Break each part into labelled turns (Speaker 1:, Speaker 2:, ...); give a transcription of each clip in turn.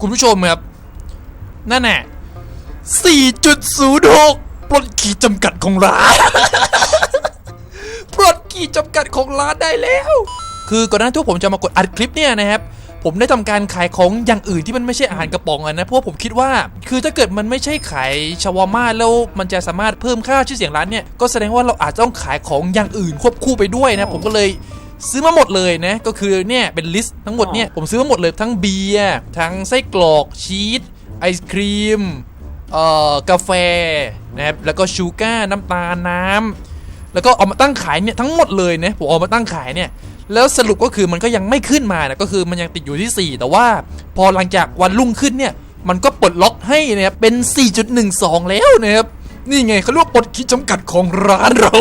Speaker 1: คุณผู้ชมครับ นั่นแหละ4.06ปลดขีดจำกัดของร้านปลดขีดจำกัดของร้านได้แล้ว คือก่อนหน้าที่ผมจะมากดอัดคลิปเนี่ยนะครับผมได้ทำการขายของอย่างอื่นที่มันไม่ใช่อาหารกระป๋องอะนะเพราะผมคิดว่า คือถ้าเกิดมันไม่ใช่ขายชาวาม่าแล้วมันจะสามารถเพิ่มค่าชื่อเสียงร้านเนี่ยก็แสดงว่าเราอาจจะต้องขายของอย่างอื่นควบคู่ไปด้วยนะผมก็เลย ซื้อมาหมดเลยนะ ก็คือเนี่ยเป็นลิสต์ทั้งหมดเนี่ยผมซื้อมาหมดเลยทั้งเบียร์ทั้งไส้กรอกชีสไอศครีมเอ่อกาแฟนะครับแล้วก็ชูการ์น้ำตาลน้ำแล้วก็เอามาตั้งขายเนี่ยทั้งหมดเลยนะผมเอามาตั้งขายเนี่ยแล้วสรุปก็คือมันก็ยังไม่ขึ้นมานะก็คือมันยังติดอยู่ที่ 4 แต่ว่าพอหลังจากวันรุ่งขึ้นเนี่ยมันก็ปลดล็อกให้นะครับเป็น 4.12 แล้วนะครับนี่ไงเขาเรียกว่าปลดขีดจำกัดของร้านเรา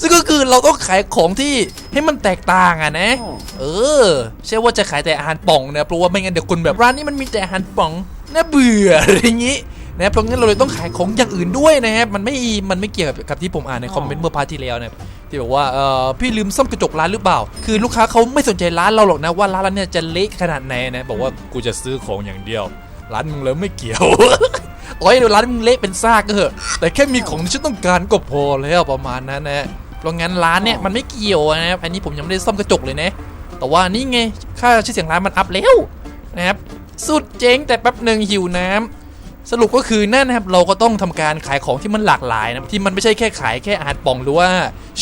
Speaker 1: ซึ่งก็คือเราต้องขายของที่ให้มันแตกต่างอะนะ เออใช่ว่าจะขายแต่อาหารป่องนะเพราะว่าไม่งั้นเดี๋ยวคนแบบร้านนี้มันมีแต่อาหารป่องน่าเบื่ออะไรอย่างนี้นะเพราะงั้นเราเลยต้องขายของอย่างอื่นด้วยนะครับมันไม่มันไม่เกี่ยวกับกับที่ผมอ่านในคอมเมนต์เมื่อพาร์ทที่แล้วนะครับที่บอกว่าเออพี่ลืมซ่อมกระจกร้านหรือเปล่า คือลูกค้าเขาไม่สนใจร้านเราหรอกนะว่าร้านเราเนี่ยจะเละขนาดไหนนะบอกว่ากูจะซื้อของอย่างเดียว ร้านมึงเลยไม่เกี่ยวโอ้ยเดี๋ยวร้านมึงเละเป็นซากก็เถอะแต่แค่มีของที่ฉันต้องการก็พอแล้วประมาณนั้นนะ เพราะงั้นร้านเนี่ยมันไม่เกี่ยวนะครับอันนี้ผมยังไม่ได้ซ่อมกระจกเลยนะแต่ว่านี่ไงค่าชื่อเสียงร้านมันอัพแล้วนะครับสุดเจ๋งแต่แป๊บหนึ่งหิวน้ำสรุปก็คือนั่นนะครับเราก็ต้องทำการขายของที่มันหลากหลายนะที่มันไม่ใช่แค่ขายแค่อาหารป่องหรือว่า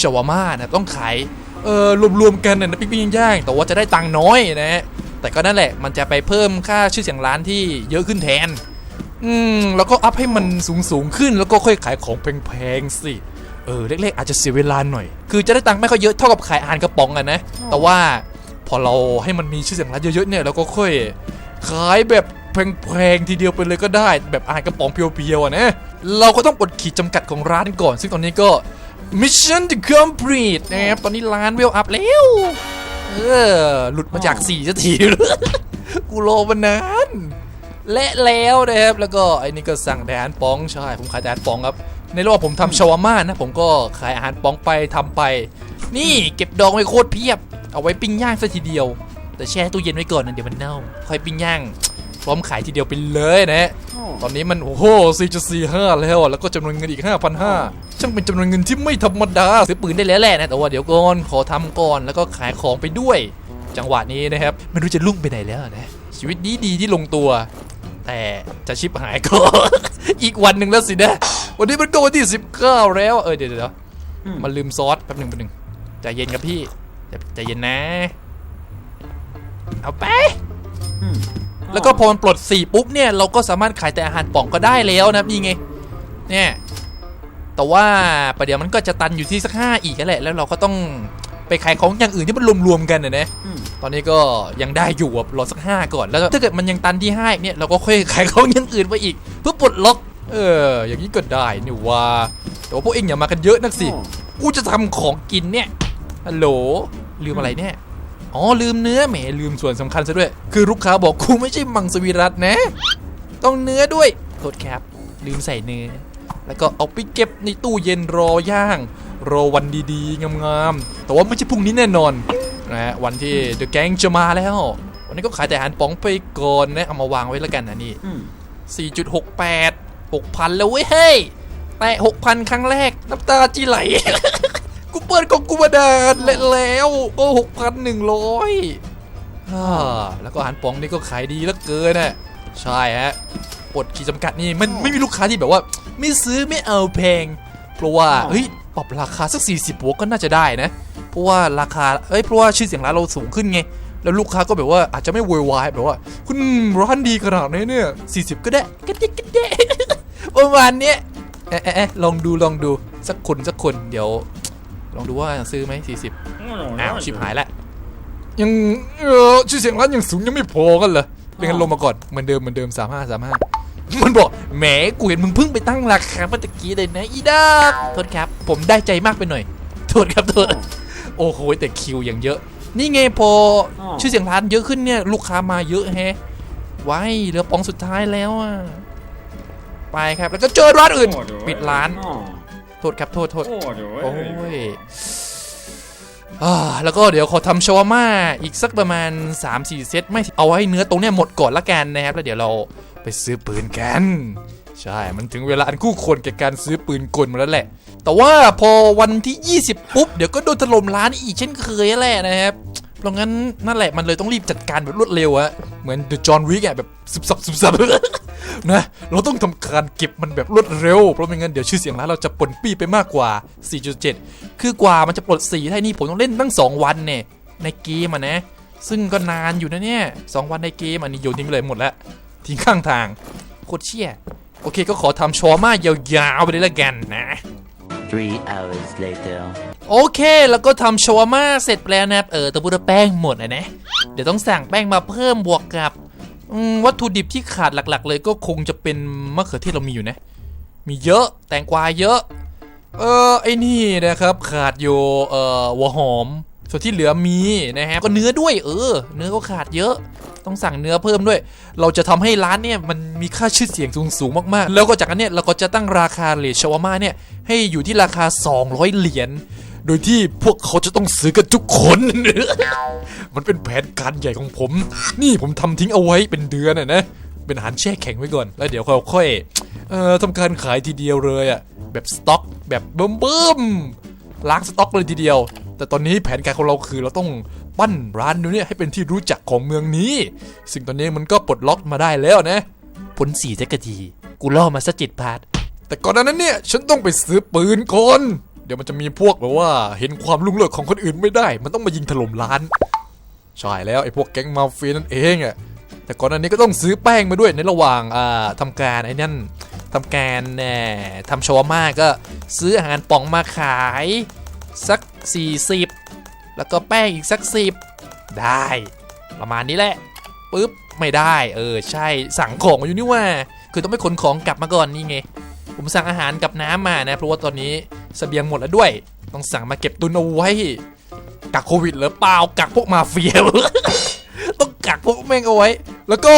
Speaker 1: ชาวาม่านะต้องขายเออรวมๆกันนะปิ้งๆย่างๆแต่ว่าจะได้ตังค์น้อยนะฮะแต่ก็นั่นแหละมันจะไปเพิ่มค่าชื่อเสียงร้านที่เยอะขึ้นแทน อืมแล้วก็อัพให้มันสูงสูงๆขึ้นแล้วก็ค่อยขายของแพงๆสิ เออเล็กๆอาจจะเสียเวลาหน่อย คือจะได้ตังค์ไม่ค่อยเยอะเท่ากับขายอาหารกระป๋องอะนะ แต่ว่าพอเราให้มันมีชื่อเสียงร้านเยอะๆเนี่ยเราก็ค่อยขายแบบแพงๆทีเดียวไปเลยก็ได้ แบบอาหารกระป๋องเพียวๆอะนะเราก็ต้องปลดขีดจำกัดของร้านก่อน ซึ่งตอนนี้ก็ mission to complete นะครับตอนนี้ร้านเวลอัพแล้วเออหลุดมาจาก4สักทีกูรอมานานและแล้วนะครับแล้วก็ไอ้นี่ก็สั่งแต่อาหารป๋องใช่ผมขายแต่อาหารป๋องครับ ในระหว่างผมทำชาวาม่านะ ผมก็ขายอาหารป๋องไปทำไป นี่เก็บดองไว้โคตรเพียบ เอาไว้ปิ้งย่างซะทีเดียว แต่แช่ตู้เย็นไว้ก่อนนะเดี๋ยวมันเน่า ค่อยปิ้งย่างพร้อมขายทีเดียวไปเลยนะฮะตอนนี้มันโอ้โห 4.45 แล้วอะแล้วก็จำนวนเงินอีก 5,500ช่างเป็นจำนวนเงินที่ไม่ธรรมดาซื้อปืนได้แล้วแหละนะแต่ว่าเดี๋ยวก่อนขอทำก่อนแล้วก็ขายของไปด้วย จังหวะนี้นะครับไม่รู้จะลุ่งไปไหนแล้วนะชีวิตดีดีๆที่ลงตัว แต่จะชิบหายก็ อีกวันหนึ่งแล้วสินะ วันนี้มันก็วันที่19แล้ว เออเดี๋ยวเดี๋ยวมันลืมซอสแป๊บหนึ่งแป๊บหนึ่งใจเย็นครับพี่ใจใจเย็นนะ เอาไป แล้วก็พอมันปลดสีปุ๊บเนี่ยเราก็สามารถขายแต่อาหารป่องก็ได้แล้วนะครับนี่ไง เนี่ย แต่ว่าประเดี๋ยวมันก็จะตันอยู่ที่สักห้าอีกแล้วแหละ แล้วเราก็ต้องไปขายของอย่างอื่นที่มันรวมๆกันนะนะตอนนี้ก็ยังได้อยู่อะรอสักห้าก่อน แล้วถ้าเกิดมันยังตันที่ห้าอีกเนี่ยเราก็ค่อยขายของอย่างอื่นไปอีก เพื่อปลดล็อก เออ อย่างนี้ก็ได้นี่ว่าแต่ว่าพวกเองอย่ามากันเยอะนักสิกูจะทำของกินเนี่ยฮัลโหลลืมอะไรเนี่ยอ๋อลืมเนื้อแหมลืมส่วนสำคัญซะด้วย คือลูกค้าบอกกูไม่ใช่มังสวิรัตนะ ต้องเนื้อด้วยโทษครับ ลืมใส่เนื้อ แล้วก็เอาไปเก็บในตู้เย็นรอย่างรอวันดีๆ งามๆ แต่ว่าไม่ใช่พรุ่งนี้แน่นอนนะฮะวันที่เดอะแก๊งจะมาแล้ว วันนี้ก็ขายแต่อาหารป๋องไปก่อนนะ เอามาวางไว้แล้วกันนะนี่ 4.68 6,000แล้วเว้ยเฮ้ยแตะ6,000ครั้งแรกน้ำตาจีไหล กูเปิดของกูมาดานและแล้วก็6,100อ่าแล้วก็อาหารป๋องนี่ก็ขายดีเหลือเกินน่ะใช่ฮะปลดขีดจำกัดนี่มันไม่มีลูกค้าที่แบบว่า ไม่ซื้อไม่เอาแพง เพราะว่าเฮ้ยปรับราคาสัก 40บวกก็น่าจะได้นะ เพราะว่าราคาเอ้ยเพราะว่าชื่อเสียงร้านเราสูงขึ้นไง แล้วลูกค้าก็แบบว่าอาจจะไม่โวยวายแบบว่า คุณร้านดีขนาดนี้เนี่ย40 ก็ได้ก็ได้ก็ได้ ประมาณเนี้ยเอ๊ะเอ๊ะเอ๊ะลองดูลองดูสักคนสักคนเดี๋ยว ลองดูว่าซื้อไหม40อ้าวชิบหายละยังเออชื่อเสียงร้านยังสูงยังไม่พอกันเหรอเป็นงั้นลงมาก่อนเหมือนเดิมเหมือนเดิม35 35มันบอกแหมกูเห็นมึงเพิ่งไปตั้งราคาเมื่อตะกี้เลยนะอีดาบโทษครับ ผมได้ใจมากไปหน่อยโทษครับโทษโอ้โหแต่คิวอย่างเยอะ นี่ไงพออ
Speaker 2: อ
Speaker 1: ชื่อเสียงร้านเยอะขึ้นเนี่ยลูกค้ามาเยอะแฮะไว้เหลือปองสุดท้ายแล้วอะ ไปครับแล้วก็เจอร้านอื่น ปิดร้าน โทษครับโทษโทษโอ้ยอ่าแล้วก็เดี๋ยวขอทำชาวาม่าอีกสักประมาณ 3-4 เซตไม่เอาให้เนื้อตรงเนี้ยหมดก่อนละกันนะครับ แล้วเดี๋ยวเราไปซื้อปืนกัน ใช่ มันถึงเวลาอันคู่ควรแก่การซื้อปืนกลมาแล้วแหละ แต่ว่าพอวันที่ 20 ปุ๊บ เดี๋ยวก็โดนถล่มร้านอีกเช่นเคยแหละนะครับ เพราะงั้นนั่นแหละมันเลยต้องรีบจัดการแบบรวดเร็วอะเหมือนเดอะจอห์นวิกอะแบบสุบสับสุบสับนะเราต้องทำการเก็บมันแบบรวดเร็ว เพราะไม่งั้นเดี๋ยวชื่อเสียงร้านเราจะปนปี้ไปมากกว่า 4.7 คือกว่ามันจะปลดสีได้นี่ผมต้องเล่นตั้ง 2 วันเนี่ยในเกมอะนะ ซึ่งก็นานอยู่นะเนี่ยสองวันในเกมอันนี้โยนทิ้งเลยหมดแล้วทิ้งข้างทางโคตรเชี่ยโอเคก็ขอทำชอม่ายาวๆไปเลยละกันนะ
Speaker 2: Three hours later.
Speaker 1: โอเค แล้วก็ทำชวาม่าเสร็จแล้วนะครับ เออแต่พูดว่าแป้งหมดนะนะ เดี๋ยวต้องสั่งแป้งมาเพิ่มบวกกับอืมวัตถุดิบที่ขาดหลักๆ เลยก็คงจะเป็นมะเขือเทศเรามีอยู่นะ มีเยอะ แตงกวาเยอะ เออไอ้นี่นะครับ ขาดอยู่เอ่อหัวหอม ส่วนที่เหลือมีนะฮะก็เนื้อด้วยเออ เนื้อก็ขาดเยอะ ต้องสั่งเนื้อเพิ่มด้วย เราจะทำให้ร้านเนี่ยมันมีค่าชื่อเสียงสูงสูงมากๆ แล้วก็จากนั้นเนี่ยเราก็จะตั้งราคาเลทชาวามาเนี่ยให้อยู่ที่ราคา 200 เหรียญโดยที่พวกเขาจะต้องซื้อกันทุกคน มันเป็นแผนการใหญ่ของผม นี่ผมทำทิ้งเอาไว้เป็นเดือนอะนะเป็นอาหารแช่แข็งไว้ก่อน แล้วเดี๋ยวเราค่อยเอ่อทำการขายทีเดียวเลยอะแบบสต็อกแบบเบิ่มๆล้างสต็อกเลยทีเดียว แต่ตอนนี้แผนการของเราคือเราต้องปั้นร้านนี้เนี่ยให้เป็นที่รู้จักของเมืองนี้ ซึ่งตอนนี้มันก็ปลดล็อกมาได้แล้วนะ ผลสี่เทกทีกูล่อมาสักจิตพาร์ทแต่ก่อนหนานั้นเนี่ย ฉันต้องไปซื้อปืนก่อนเดี๋ยวมันจะมีพวกแบบว่าเห็นความลุ่งเลิศของคนอื่นไม่ได้ มันต้องมายิงถล่มร้าน ใช่แล้วไอ้พวกแก๊งมาเฟียนั่นเองอะแต่ก่อนหน้านี้ก็ต้องซื้อแป้งมาด้วยในระหว่างอ่าทำการไอ้นั่นทำการแหน่ทำชาวาม่าก็ซื้ออาหารป่องมาขาย สัก 40 แล้วก็แป้งอีกสัก 10 ได้ ประมาณนี้แหละปุ๊บไม่ได้ เออ ใช่สั่งของอยู่นี่ว่า คือต้องไปขนของกลับมาก่อนนี่ไง ผมสั่งอาหารกับน้ำมานะ เพราะว่าตอนนี้เสบียงหมดแล้วด้วย ต้องสั่งมาเก็บตุนเอาไว้กักโควิดหรือเปล่ากักพวกมาเฟียต้องกักพวกแม่งเอาไว้ แล้วก็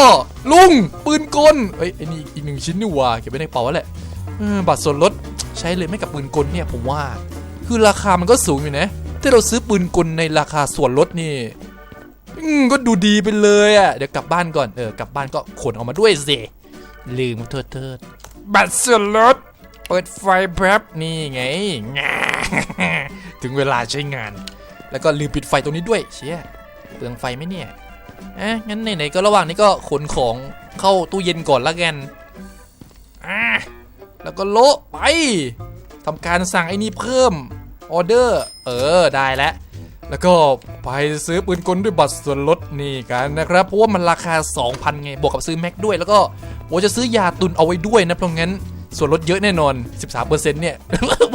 Speaker 1: ลุงปืนกลเอ้ยไอ้นี่อีกหนึ่งชิ้นนี่ว่าเก็บไว้ในกระเป๋าแล้แหละบัตรส่วนลดใช้เลยไม่กับปืนกลเนี่ยผมว่า คือราคามันก็สูงอยู่นะถ้าเราซื้อปืนกลในราคาส่วนลดนี่อืมก็ดูดีไปเลยอะ เดี๋ยวกลับบ้านก่อน เออกลับบ้านก็ขนออกมาด้วยสิลืมเถิดเถิดบัตรส่วนลด เปิดไฟแป๊บนี่ไงงาถึงเวลาใช้งาน แล้วก็ลืมปิดไฟตรงนี้ด้วย เชี่ยเปลืองไฟไหมเนี่ยอะงั้นไหนๆก็ระหว่างนี้ก็ขนของเข้าตู้เย็นก่อนละกันอะแล้วก็โละไป ทำการสั่งไอ้นี่เพิ่มออเดอร์เออได้แล้วแล้วก็ไปซื้อปืนกลด้วยบัตรส่วนลดนี่กันนะครับ เพราะว่ามันราคา 2,000 ไง บวกกับซื้อแม็กด้วย แล้วก็ผมจะซื้อยาตุนเอาไว้ด้วยนะเพราะงั้นส่วนลดเยอะแน่นอน 13%เนี่ย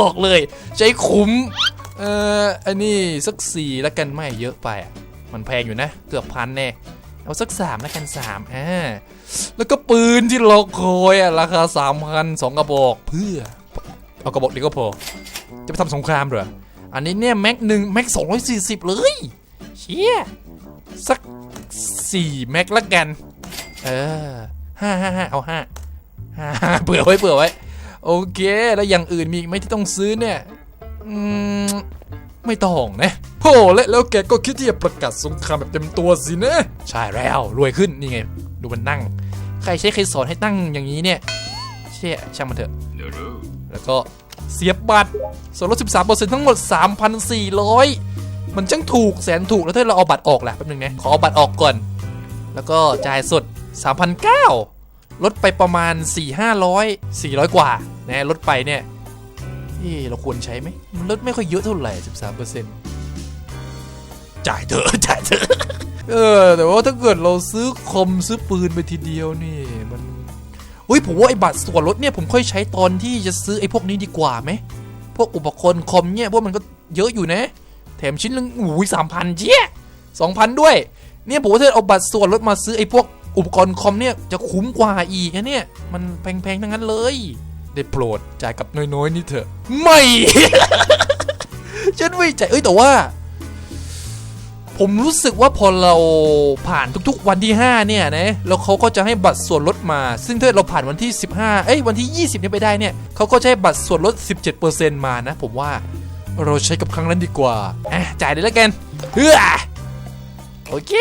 Speaker 1: บอกเลยใช้คุ้ม เอ่อ อันนี้สัก 4 แล้วกันไม่เยอะไปอะมันแพงอยู่นะ เกือบพันแน่เอาสัก 3 แล้วกัน 3อ่าแล้วก็ปืนที่เราคอยอะราคา 3,000 2กระบอกเพื่อ เอากระบอกเดียวก็พอจะไปทำสงครามเหรอ อันนี้เนี่ย แม็กหนึ่งแม็กสองร้อยสี่สิบเลย เชี่ย สักสี่แม็กละกัน เออห้าห้าห้าเอาห้าห้าเผื่อไว้เผื่อไว้ โอเค แล้วอย่างอื่นมีไหมที่ต้องซื้อเนี่ยอืมไม่ต้องนะโหและแล้วแกก็คิดที่จะประกาศสงครามแบบเต็มตัวสินะ ใช่แล้วรวยขึ้นนี่ไง ดูมันนั่ง ใครใช้ใครสอนให้ตั้งอย่างนี้เนี่ย เชี่ยช่างมันเถอะ แล้วก็เสียบบัตรส่วนลด13%ทั้งหมด 3,400 มันจังถูกแสนถูกแล้วถ้าเราเอาบัตรออกแหละแป๊บนึงนะขอเอาบัตรออกก่อน แล้วก็จ่ายสด 3,900 ลดไปประมาณ 4-500 400 กว่านะลดไปเนี่ยเอ๊ะเราควรใช้ไหมมันลดไม่ค่อยเยอะเท่าไหร่ 13%จ่ายเถอะจ่ายเถอะเออแต่ว่าถ้าเกิดเราซื้อคอมซื้อปืนไปทีเดียวนี่มัน เฮ้ยผมว่าไอ้บัตรส่วนลดเนี่ยผมค่อยใช้ตอนที่จะซื้อไอ้พวกนี้ดีกว่าไหมพวกอุปกรณ์คอมเนี่ยพวกมันก็เยอะอยู่นะ แถมชิ้นละอุ้ยสามพันเจี๊ยสองพันด้วย เนี่ยผมว่าถ้าเอาบัตรส่วนลดมาซื้อไอ้พวกอุปกรณ์คอมเนี่ยจะคุ้มกว่าอีกนะเนี่ย มันแพงๆทั้งนั้นเลย ได้โปรดจ่ายกับน้อยๆนี่เถอะ ไม่ ฉันไม่จ่ายเอ้ยแต่ว่า ผมรู้สึกว่าพอเราผ่านทุกๆวันที่ 5 เนี่ยนะแล้วเขาก็จะให้บัตรส่วนลดมา ซึ่งถ้าเราผ่านวันที่ 15 เอ้ยวันที่ 20เนี่ยไปได้เนี่ยเขาก็จะให้บัตรส่วนลด 17%มานะ ผมว่าเราใช้กับครั้งนั้นดีกว่าอะจ่ายเลยแล้วกันเฮ้อโอเค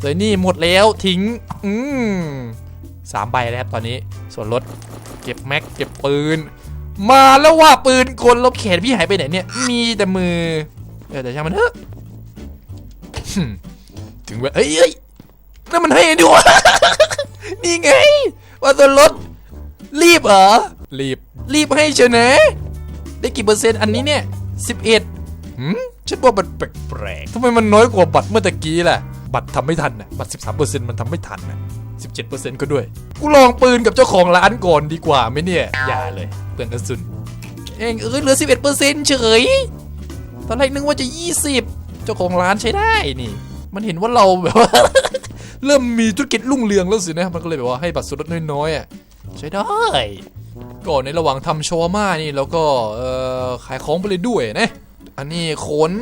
Speaker 1: เลยนี่หมดแล้วทิ้ง อืมสามใบแล้วตอนนี้ ส่วนรถเก็บแม็กเก็บปืน มาแล้วว่าปืนกลลบแขนพี่หายไปไหนเนี่ย มีแต่มือ เออแต่ช่างมันเถอะ ถึงเวลาเอ้ยเอ้ยนั่นมันให้ดูนี่ไง ว่าตัวรถรีบเหรอ รีบ รีบให้เชียวนะ ได้กี่เปอร์เซ็นต์อันนี้เนี่ยสิบเอ็ดหืมฉันว่ามันแปลกๆทำไมมันน้อยกว่าบัตรเมื่อตะกี้ล่ะ บัตรทำไม่ทันนะบัตร13เปอร์เซ็นต์มันทำไม่ทันนะ17เปอร์เซ็นต์ก็ด้วย กูลองปืนกับเจ้าของร้านก่อนดีกว่าไหมเนี่ย อย่าเลยเปลืองกระสุน เองเอ้ยเหลือ11เปอร์เซ็นต์เฉย ตอนแรกนึกว่าจะ20 เจ้าของร้านใช้ได้นี่ มันเห็นว่าเราแบบว่า เริ่มมีธุรกิจรุ่งเรืองแล้วสินะมันก็เลยแบบว่าให้บัตรส่วนลดน้อยๆอะใช้ได้ ก่อนในระหว่างทำชวาม่านี่แล้วก็เอ่อขายของไปเลยด้วยนะอันนี้ขน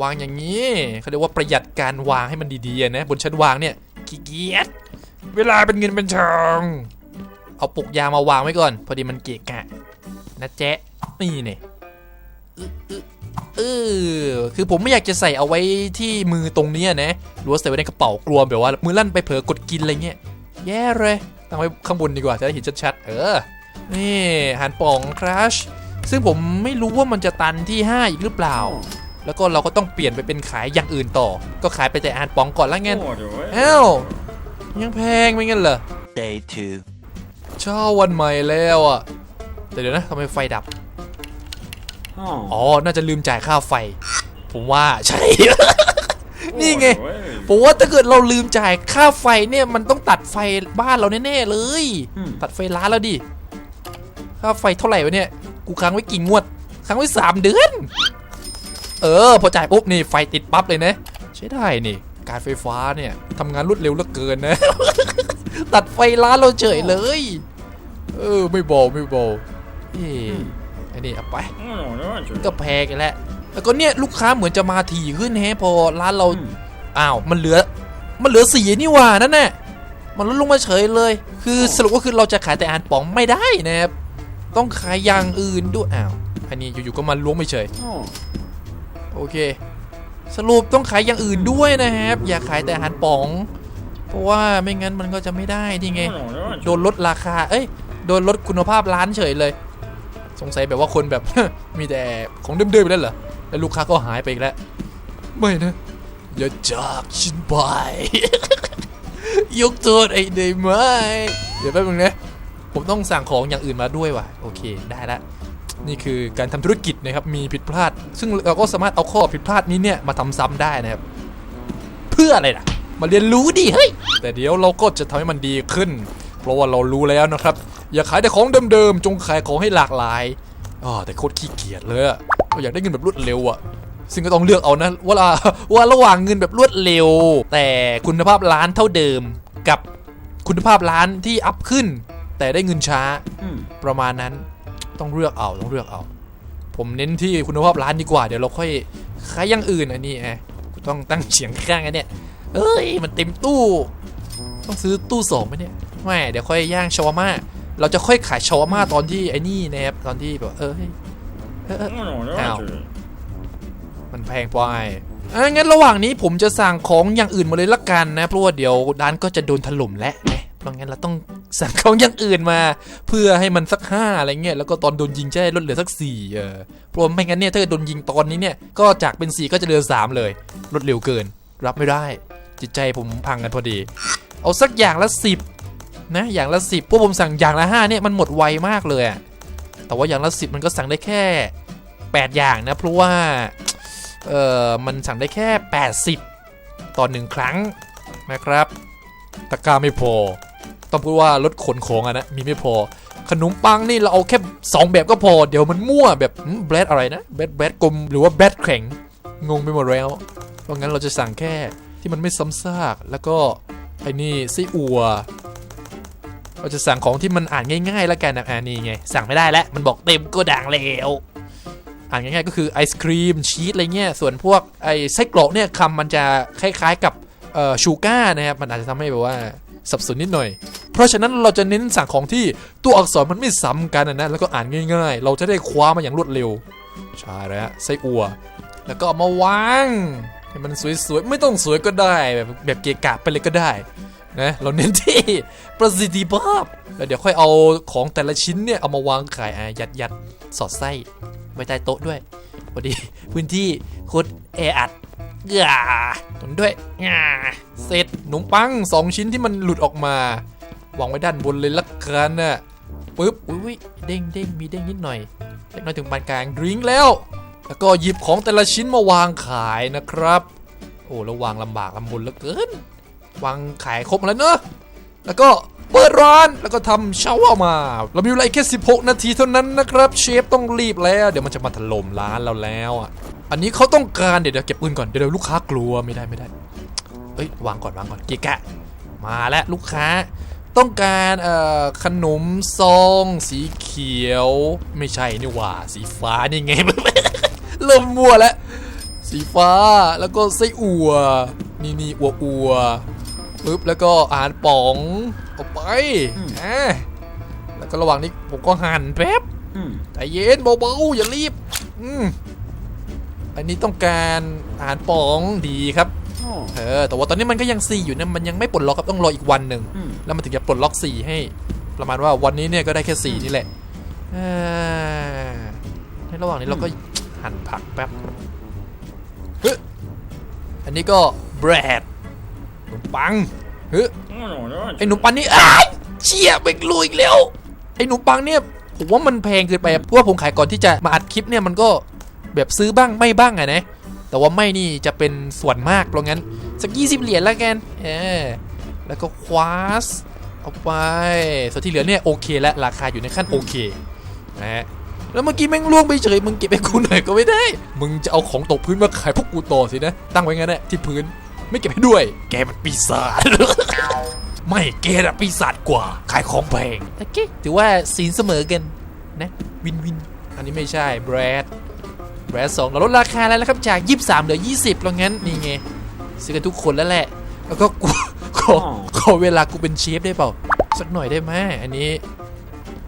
Speaker 1: วางอย่างนี้เขาเรียกว่าประหยัดการวางให้มันดีๆนะบนชั้นวางเนี่ยขี้เกียจเวลาเป็นเงินเป็นทองเอาปุกยามาวางไว้ก่อน พอดีมันเกะกะนะแจ๊ะนี่เนี่ย เออคือผมไม่อยากจะใส่เอาไว้ที่มือตรงเนี้ยนะหรือว่าใส่ไว้ในกระเป๋ากลัวแบบว่า มือลั่นไปเผลอกดกินอะไรเงี้ยแย่เลยตั้งไว้ข้างบนดีกว่าจะได้เห็นชัดๆเออนี่หันป่องคราชซึ่งผมไม่รู้ว่ามันจะตันที่ 5 อีกหรือเปล่า แล้วก็เราก็ต้องเปลี่ยนไปเป็นขายอย่างอื่นต่อ ก็ขายไปแต่อาหารป่องก่อนแล้วงั้นอ้าวยังแพงไม่งั้นเหรอ
Speaker 2: Day 2.
Speaker 1: เช้าวันใหม่แล้วอะแต่เดี๋ยวนะทำไมไฟดับ อ๋อ น่าจะลืมจ่ายค่าไฟ ผมว่าใช่ นี่ไง ผมว่าถ้าเกิดเราลืมจ่ายค่าไฟเนี่ยมันต้องตัดไฟบ้านเราแน่ๆเลย
Speaker 3: อืม
Speaker 1: ตัดไฟร้านแล้วดิ ค่าไฟเท่าไหร่วะเนี่ย กูค้างไว้กี่งวด ค้างไว้สามเดือน เออ พอจ่ายปุ๊บนี่ไฟติดปั๊บเลยนะ ใช้ได้นี่ การไฟฟ้าเนี่ยทำงานรวดเร็วเหลือเกินนะ ตัดไฟร้านเราเฉยเลย เออ ไม่บอกไม่บอกเอ้ยไอ้ นี่เอาไปก็แพงกันแล้วแล้วก็เนี่ยลูกค้าเหมือนจะมาถี่ขึ้นแฮะพอร้านเราอ้าวมันเหลือ มันเหลือสีนี่หว่านั่นน่ะมันลดลงมาเฉยเลย คือสรุปก็คือเราจะขายแต่อาหารป๋องไม่ได้นะครับต้องขายอย่างอื่นด้วยอ้าวอันนี้อยู่ๆก็มาล้วงไม่เฉยโอเค สรุปต้องขายอย่างอื่นด้วยนะครับ อย่าขายแต่อาหารป๋อง เพราะว่าไม่งั้นมันก็จะไม่ได้ที่ไง โดนลดราคา เอ้ย โดนลดคุณภาพร้านเฉยเลย สงสัยแบบว่าคนแบบ มีแต่ของเดิมๆไปแล้วเหรอแล้วลูกค้าก็หายไปอีกแล้ว ไม่นะ อย่าจากฉันไป ยกโทษไอ้ได้ไหมเดี๋ยวแป๊บนึงนะผมต้องสั่งของอย่างอื่นมาด้วยว่ะ โอเคได้ละนี่คือการทำธุรกิจนะครับมีผิดพลาด ซึ่งเราก็สามารถเอาข้อผิดพลาดนี้เนี่ยมาทำซ้ำได้นะครับ เพื่ออะไรล่ะ มาเรียนรู้ดิเฮ้ยแต่เดี๋ยวเราก็จะทำให้มันดีขึ้น เพราะว่าเรารู้แล้วนะครับ อย่าขายแต่ของเดิมๆ จงขายของให้หลากหลายอ๋อแต่โคตรขี้เกียจเลยอะเราอยากได้เงินแบบรวดเร็วอะซึ่งก็ต้องเลือกเอานะว่าละว่าระหว่างเงินแบบรวดเร็ว แต่คุณภาพร้านเท่าเดิมกับคุณภาพร้านที่อัพขึ้น แต่ได้เงินช้าประมาณนั้นต้องเลือกเอาต้องเลือกเอา ผมเน้นที่คุณภาพร้านดีกว่าเดี๋ยวเราค่อยขายอย่างอื่นอันนี้ไงกูต้องตั้งเฉียงข้างอันเนี้ยเอ้ยมันเต็มตู้ ต้องซื้อตู้สองไหมเนี่ยไม่เดี๋ยวค่อยย่างชาวาม่า เราจะค่อยขายชาวาม่าตอนที่ไอ้นี่นะครับตอนที่แบบเออเฮ้ยเออเอออ้าวมันแพงไปอะงั้นระหว่างนี้ผมจะสั่งของอย่างอื่นมาเลยละกันนะเพราะว่าเดี๋ยวร้านก็จะโดนถล่มแล้วนะเพราะงั้นเราต้องสั่งของอย่างอื่นมา เพื่อให้มันสักห้าอะไรเงี้ยแล้วก็ตอนโดนยิงจะได้ลดเหลือสักสี่เออเพราะไม่งั้นเนี่ยถ้าเกิดโดนยิงตอนนี้เนี่ยก็จากเป็นสี่ก็จะเหลือสามเลยลดเร็วเกิน รับไม่ได้ จิตใจผมพังกันพอดี เอาสักอย่างละสิบ นะอย่างละสิบพวกผมสั่งอย่างละห้าเนี่ยมันหมดไวมากเลยอะแต่ว่าอย่างละสิบมันก็สั่งได้แค่แปดอย่างนะเพราะว่าเออมันสั่งได้แค่ 80 ต่อหนึ่งครั้งนะครับตะกร้าไม่พอ ต้องพูดว่ารถขนของอะนะมีไม่พอ ขนมปังนี่เราเอาแค่ 2 แบบก็พอ เดี๋ยวมันมั่วแบบแบดอะไรนะแบดแบดกลมหรือว่าแบดแข็งงงไปหมดแล้ว เพราะงั้นเราจะสั่งแค่ที่มันไม่ซ้ำซากแล้วก็ไอ้นี่ไส้อัว เราจะสั่งของที่มันอ่านง่ายๆแล้วกันนะอ่านี่ไงสั่งไม่ได้แล้วมันบอกเต็มโก็ดังแล้วอ่านง่ายๆก็คือไอศครีมชีสอะไรเงี้ยส่วนพวกไอไส้กรอกเนี่ยคำมันจะคล้ายๆกับชูการ์นะครับมันอาจจะทำให้แบบว่าสับสนนิดหน่อย เพราะฉะนั้นเราจะเน้นสั่งของที่ตัวอักษรมันไม่ซ้ำกันนะนะแล้วก็อ่านง่าย ๆ เราจะได้คว้ามาอย่างรวดเร็วใช่แล้วไส้อั่วแล้วก็มาวางให้มันสวยๆไม่ต้องสวยก็ได้แบบแบบเกะกะไปเลยก็ได้ นะเราเน้นที่ประสิทธิภาพ แล้วเดี๋ยวค่อยเอาของแต่ละชิ้นเนี่ยเอามาวางขายอะยัดยัดสอดไส้ไว้ใต้โต๊ะด้วยพอดีพื้นที่โคตรแออัดอ่าตรงด้วยเสร็จขนมปังสองชิ้นที่มันหลุดออกมาวางไว้ด้านบนเลยละกันน่ะปึ๊บอุ้ยเด้งเด้งมีเด้งนิดหน่อยเล็กน้อยถึงปานกลางดริงแล้ว แล้วก็หยิบของแต่ละชิ้นมาวางขายนะครับ โอ้แล้ววางลำบากลำบนเหลือเกิน วางขายครบแล้วเนอะแล้วก็เปิดร้านแล้วก็ทำเชาวามา เรามีเวลาแค่ 16 นาทีเท่านั้นนะครับเชฟต้องรีบแล้ว เดี๋ยวมันจะมาถล่มร้านเราแล้วอะอันนี้เขาต้องการเดี๋ยวเดี๋ยวเก็บปืนก่อนเดี๋ยวเดี๋ยวลูกค้ากลัวไม่ได้ไม่ได้เอ้ยวางก่อนวางก่อนเกะกะ มาแล้วลูกค้า ต้องการเอ่อขนมซองสีเขียว ไม่ใช่นี่หว่าสีฟ้านี่ไง เริ่มมั่วแล้วสีฟ้าแล้วก็ไส้อั่วนี่นี่อัวอัว ปึ๊บแล้วก็อาหารป๋องเอาไปอ่าแล้วก็ระหว่างนี้ผมก็หั่นแป๊บ
Speaker 2: Hmm.
Speaker 1: ใจเย็นเบาๆอย่ารีบ อืมอันนี้ต้องการอาหารป๋องดีครับ
Speaker 2: Oh.
Speaker 1: เออแต่ว่าตอนนี้มันก็ยังซีอยู่นะมันยังไม่ปลดล็อกครับต้องรออีกวันหนึ่ง
Speaker 2: อืม
Speaker 1: แล้วมันถึงจะปลดล็อกสีให้ ประมาณว่าวันนี้เนี่ยก็ได้แค่สีนี่แหละเออในระหว่างนี้เราก็หั่นผักแป๊บเฮ้ยอันนี้ก็แบรด ขนมปังเฮ้ยไอ้ขนมปังนี่อ้ายเชี่ยเบกลุยอีกแล้วไอ้ขนมปังเนี่ยผมว่ามันแพงเกินไปเพราะว่าผมขายก่อนที่จะมาอัดคลิปเนี่ยมันก็แบบซื้อบ้างไม่บ้างอะนะแต่ว่าไม่นี่จะเป็นส่วนมากเพราะงั้นสัก 20 เหรียญแล้วกันเออแล้วก็คว้าสเอาไปส่วนที่เหลือเนี่ยโอเคแล้วราคาอยู่ในขั้นโอเคนะฮะแล้วเมื่อกี้แม่งล่วงไปเฉยมึงเก็บไปกูหน่อยก็ไม่ได้ มึงจะเอาของตกพื้นมาขายพวกกูต่อสินะ ตั้งไว้งั้นแหละที่พื้น ไม่เก็บให้ด้วย แกมันปีศาจ ไม่แกน่ะปีศาจกว่า ขายของแพงโอเคถือว่าศีลเสมอกันนะ วินวิน อันนี้ไม่ใช่แบรดแบรนด์สองเราลดราคาแล้วนะครับจาก 23เหลือ 20แล้วงั้นนี่ไงซื้อกันทุกคนแล้วแหละ แล้วก็กูขอขอเวลากูเป็นเชฟได้เปล่าสักหน่อยได้ไหมอันนี้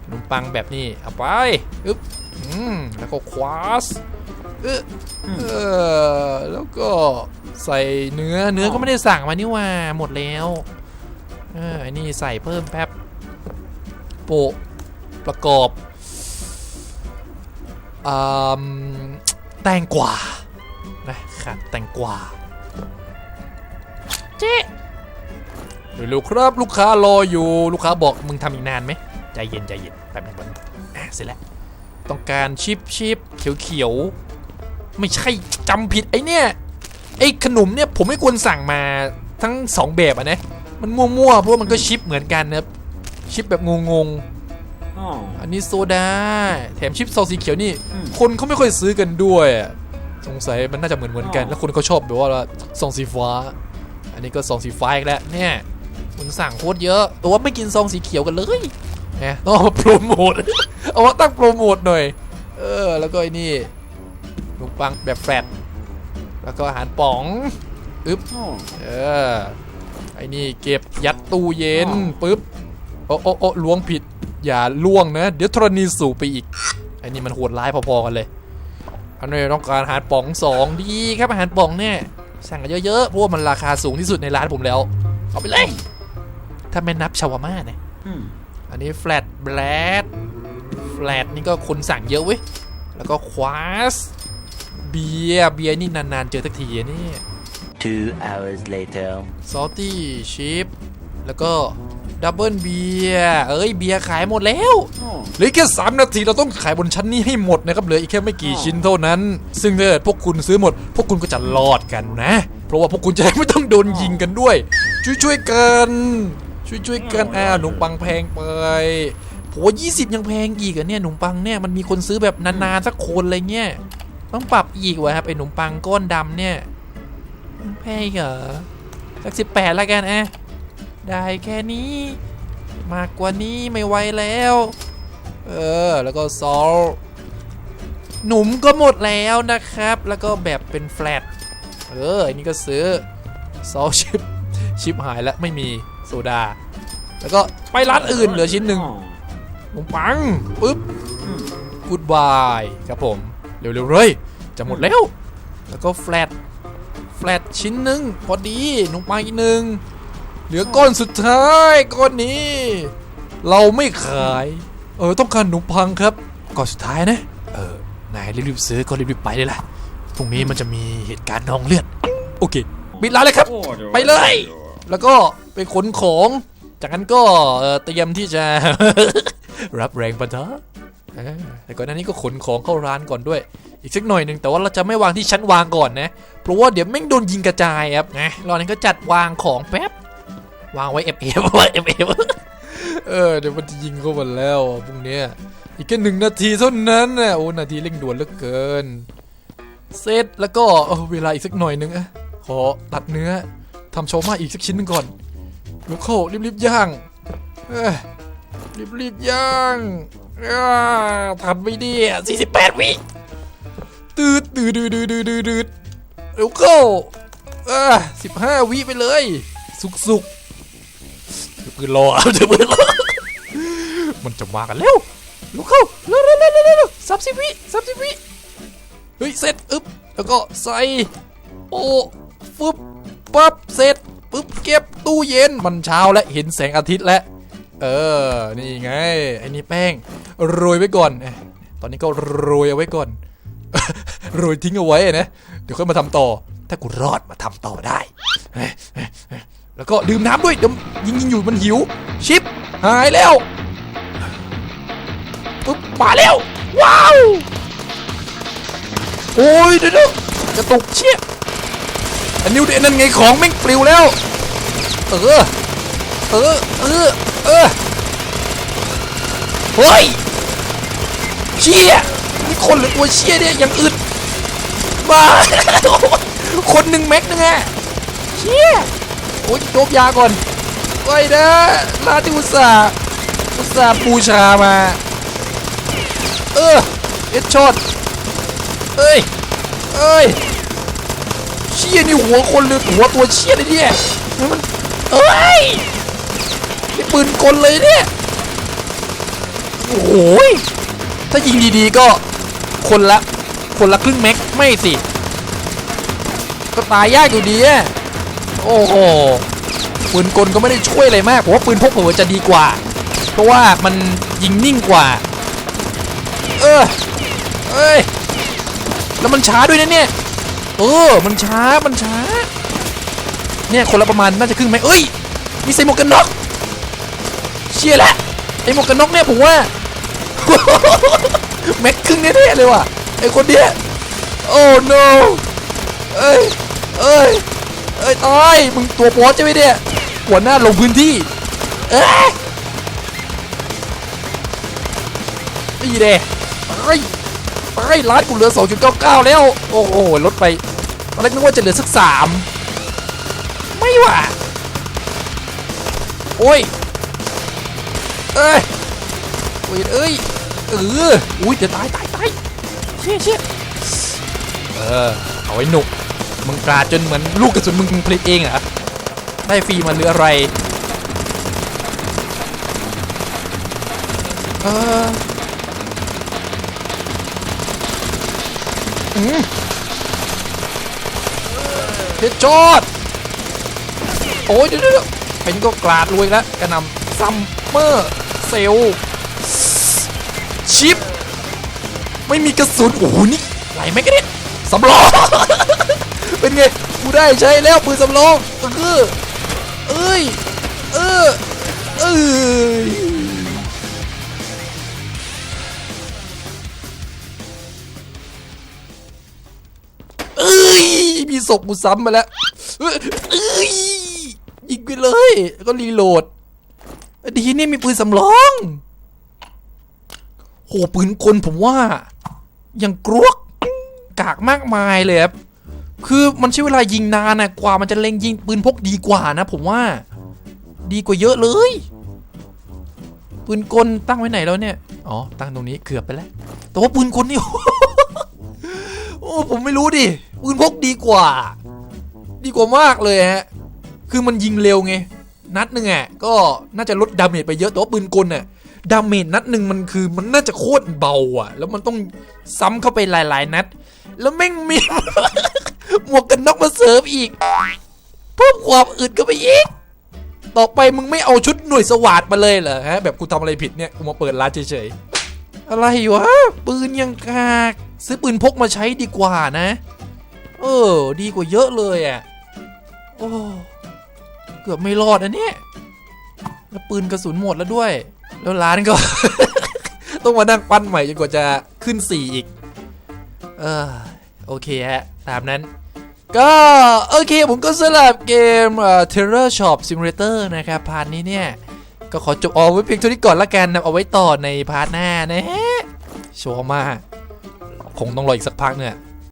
Speaker 1: ขนมปังแบบนี้เอาไปอึ๊บอืมแล้วก็ควาส เออเออแล้วก็ใส่เนื้อเนื้อก็ไม่ได้สั่งมานี่หว่าหมดแล้วเอออันนี้ใส่เพิ่มแป๊บโปะประกอบอืมแตงกวานะครับแตงกวาเจ๊เร็วๆครับลูกค้ารออยู่ลูกค้าบอกมึงทำอีกนานไหมใจเย็นใจเย็นแป๊บนึงแป๊บนึงอะเสร็จแล้วต้องการชิปชิปเขียวเขียวๆ ไม่ใช่จำผิดไอ้เนี่ยไอ้ขนมเนี่ยผมไม่ควรสั่งมาทั้งสองแบบอะนะมันมั่วๆเพราะว่ามันก็ชิปเหมือนกันนะครับชิปแบบงงๆ
Speaker 2: Oh.
Speaker 1: อันนี้โซดาแถมชิปซองสีเขียวนี่
Speaker 2: อืม
Speaker 1: คนเขาไม่ค่อยซื้อกันด้วยอะสงสัยมันน่าจะเหมือนเหมือนกัน
Speaker 2: อ๋อ
Speaker 1: แล้วคนเขาชอบแบบว่าซองสีฟ้า อันนี้ก็ซองสีฟ้าอีกแล้วเนี่ยมึงสั่งโคตรเยอะแต่ว่าไม่กินซองสีเขียวกันเลยนะต้องเอามาโปรโมทเอามาตั้งโปรโมทหน่อย เออ แล้วก็ไอ้นี่ ขนมปังแบบแฟลตแล้วก็อาหารป๋องอึ๊บเออไอ้นี่เก็บยัดตู้เย็นปึ๊บโอ้โอ้โอ้ล้วงผิด อย่าล่วงนะ เดี๋ยวธรณีสูบไปอีกไอ้นี่มันโหดร้ายพอๆกันเลยอันนี้ต้องการอาหารป๋องสองดีครับอาหารป๋องเนี่ยสั่งกันเยอะๆเพราะว่ามันราคาสูงที่สุดในร้านผมแล้ว เอาไปเลย ถ้าไม่นับชาวาม่านะ
Speaker 2: Hmm.
Speaker 1: อันนี้แฟลตแบลดแฟลตนี่ก็คนสั่งเยอะเว้ยแล้วก็ควาส เบียร์เบียร์นี่นานๆเจอสักทีอะเนี่ย
Speaker 2: Two hours later.
Speaker 1: ซอลตี้ชิพแล้วก็ดับเบิลเบียร์เอ้ยเบียร์ขายหมดแล้ว
Speaker 2: Oh.
Speaker 1: เหลืออกแค่3นาทีเราต้องขายบนชั้นนี้ให้หมดนะครับเหลืออีกแค่ไม่กี่
Speaker 2: อ๋อ
Speaker 1: ชิ้นเท่านั้น ซึ่งถ้าเกิดพวกคุณซื้อหมด พวกคุณก็จะรอดกันนะ เพราะว่าพวกคุณจะได้ไม่ต้องโดนยิงกันด้วย ช่วยช่วยๆกัน ช่วยช่วยๆกันอ่าขนมปังแพงไปโหยี่สิบยังแพงอีกอะเนี่ยขนมปังเนี่ยมันมีคนซื้อแบบนานๆสักคนอะไรเงี้ย ต้องปรับอีกวะครับไอ้ขนมปังก้นดำเนี่ยแพงเหรอสักสิบแปดละกันอะได้แค่นี้ มากกว่านี้ไม่ไหวแล้ว เออ แล้วก็ซอลหนุ่มก็หมดแล้วนะครับ แล้วก็แบบเป็นแฟลตเอออันนี้ก็ซื้อซอลชิปชิปหายแล้วไม่มีโซดา แล้วก็ไปร้านอื่นเหลือชิ้นหนึ่ง
Speaker 2: Oh.
Speaker 1: ขนมปังปึ๊บกูดบายครับผม เร็วๆเลยจะหมดแล้ว แล้วก็แฟลตแฟลตชิ้นหนึ่งพอดีหนุ่มปลาอีกหนึ่งเหลือก้อนสุดท้ายก้อนนี้ เราไม่ขาย เออต้องการหนุ่มพังครับก้อนสุดท้ายนะ เออนายรีบๆซื้อก็รีบๆไปเลยล่ะพรุ่งนี้มันจะมีเหตุการณ์นองเลือดโอเคปิดร้านเลยครับ ไปเลย แล้วก็ไปขนของ จากนั้นก็เอ่อเตรียมที่จะรับแรงปะทะเออ แต่ก่อนหน้านี้ก็ขนของเข้าร้านก่อนด้วย อีกสักหน่อยหนึ่งแต่ว่าเราจะไม่วางที่ชั้นวางก่อนนะ เพราะว่าเดี๋ยวแม่งโดนยิงกระจายครับนะรอนั้นก็จัดวางของแป๊บ วางไว้ F F ไว้ F F เออเดี๋ยวมันจะยิงเข้ามาแล้วพรุ่งนี้อีกแค่หนึ่งนาทีเท่านั้นนะโอ้นาทีเร่งด่วนเหลือเกิน เสร็จแล้วก็เออเวลาอีกสักหน่อยหนึงอะขอตัดเนื้อทำโชว์มาอีกสักชิ้นหนึงก่อนล้วเข้ารีบๆย่างเอ้ยรีบๆย่าง ทันไม่ดีสี่สิบแปดวิตืดตืดตืดตืดตืดตืดเร็วเข้าอ่าสิบห้าวิไปเลย สุกสุกถือปืนรอถือปืนรอมันจะมากันเร็วเร็วเข้าเร็วเร็วเร็วเร็วเร็วสามสิบวิสามสิบวิเฮ้ยเสร็จอึ๊บแล้วก็ใส่โอ้ฟึบปั๊บเสร็จปึ๊บเก็บตู้เย็นมันเช้าแล้วเห็นแสงอาทิตย์แล้ว เออ นี่ไงไอ้นี่แป้งโรยไว้ก่อนตอนนี้ก็โรยเอาไว้ก่อนโรยทิ้งเอาไว้นะ เดี๋ยวค่อยมาทำต่อ ถ้ากูรอดมาทำต่อได้ แล้วก็ดื่มน้ำด้วยเดี๋ยวยิงยิงอยู่มันหิว ชิป หายแล้วปึ๊บมาแล้ว ว้าว โอ้ยเดี๋ยวเดี๋ยวกระตกเชี่ยอันนิ้วเดนนั่นไงของแม่งปลิวแล้ว เออ เออ เออ เออเฮ้ยเชี่ยนี่คนหรือตัวเชี่ยเนี่ยยังอึดบ้าคนหนึ่งแม็กนึงอะเชี่ยโอ้ยโดบยาก่อนไว้นะร้าที่อุตส่าห์อุตส่าห์บูชามา เออเอ็ดช็อตเอ้ยเอ้ยเชี่ยนี่หัวคนเลยหัวตัวเชี่ยเลยเนี่ยมันเอ้ย นี่ปืนกลเลยเนี่ย โอ้โหยถ้ายิงดีๆก็คนละคนละครึ่งแม็กไม่สิ ก็ตายยากอยู่ดีอะโอ้โหปืนกลก็ไม่ได้ช่วยอะไรมากผมว่าปืนพกเผลอๆจะดีกว่า เพราะว่ามันยิงนิ่งกว่า เออเอ้ยแล้วมันช้าด้วยนะเนี่ยเออมันช้ามันช้า เนี่ยคนละประมาณน่าจะครึ่งไหมเอ้ย มีใส่หมวกกันน็อก เชี่ยแหละไอหมวกกันน็อกเนี่ยผมว่าแม็กครึ่งแน่ๆเลยว่ะไอคนเนี้ยโอ้ no เอ้ยเอ้ยเอ้ยตายมึงตัวบอสใช่ไหมเนี่ยหัวหน้าลงพื้นที่เอ้ยนี่เด้เอ้ยไปร้านกูเหลือ 2.99 แล้ว โอ้โหลดไปตอนแรกนึกว่าจะเหลือสักสามไม่ว่ะโอ้ย อ้ยโอ้ยเอ้ยเอออุ้ยเดี๋ยวตายตายตายเชี่ยเชี่ยเออเอาไว้หนุกมึงกราดจนเหมือนลูกกระสุนมึงผลิตเองเหรอได้ฟรีมาหรืออะไรเออเฮดจอดโอ้ยเดี๋ยวเดี๋ยวเป็นก็กราดรวยแล้วกระนำซัมเมอร์ เซลชิป ไม่มีกระสุนโอ้โหนี่ไหลไหมกันเนี่ยสำรอง เป็นไง กูได้ใช้แล้วปืนสำรองเออเอ้ย เออ เอ้ยเอ้ย มีศพกูซ้ำมาแล้ว เอ้ยอ้ยยิงไปเลย ก็รีโหลด ดีนี่มีปืนสำรอง โหปืนกลผมว่า ยังกรวกกากมากมายเลยครับ คือมันใช้เวลายิงนานนะกว่ามันจะเล็งยิงปืนพกดีกว่านะ ผมว่า ดีกว่าเยอะเลย ปืนกลตั้งไว้ไหนแล้วเนี่ย อ๋อ ตั้งตรงนี้เกือบไปแล้ว แต่ว่าปืนกลนี่โอ้ผมไม่รู้ดิ ปืนพกดีกว่า ดีกว่ามากเลยฮะ คือมันยิงเร็วไง นัดหนึ่งอะก็น่าจะลดดาเมจไปเยอะแต่ว่าปืนกลน่ะดาเมจนัดหนึ่งมันคือมันน่าจะโคตรเบาอะ แล้วมันต้องซ้ำเข้าไปหลาย ๆ นัด แล้วแม่งมีหมวกกันน็อกมาเสริมอีกเพิ่มความอึดก็ไปอีกต่อไปมึงไม่เอาชุดหน่วยสวัสดมาเลยเหรอฮะแบบกูทำอะไรผิดเนี่ยกูมาเปิดร้านเฉยๆอะไรวะปืนยังกากซื้อปืนพกมาใช้ดีกว่านะ เออ ดีกว่าเยอะเลยอะโอ้ เกือบไม่รอดนะเนี่แล้วปืนกระสุนหมดแล้วด้วย แล้วร้านก็ ต้องมานั่งปั้นใหม่จนกว่าจะขึ้นสี่อีก เออโอเคฮะ ตามนั้น ก็ โอเค ผมก็สลับเกมเอ่อ Terror Shop Simulator นะครับพาร์ทนี้เนี่ย ก็ขอจบเอาไว้เพียงเท่านี้ก่อนละกันนะเอาไว้ต่อในพาร์ทหน้านะฮะโชว์มากคงต้องรออีกสักพักเนี่ย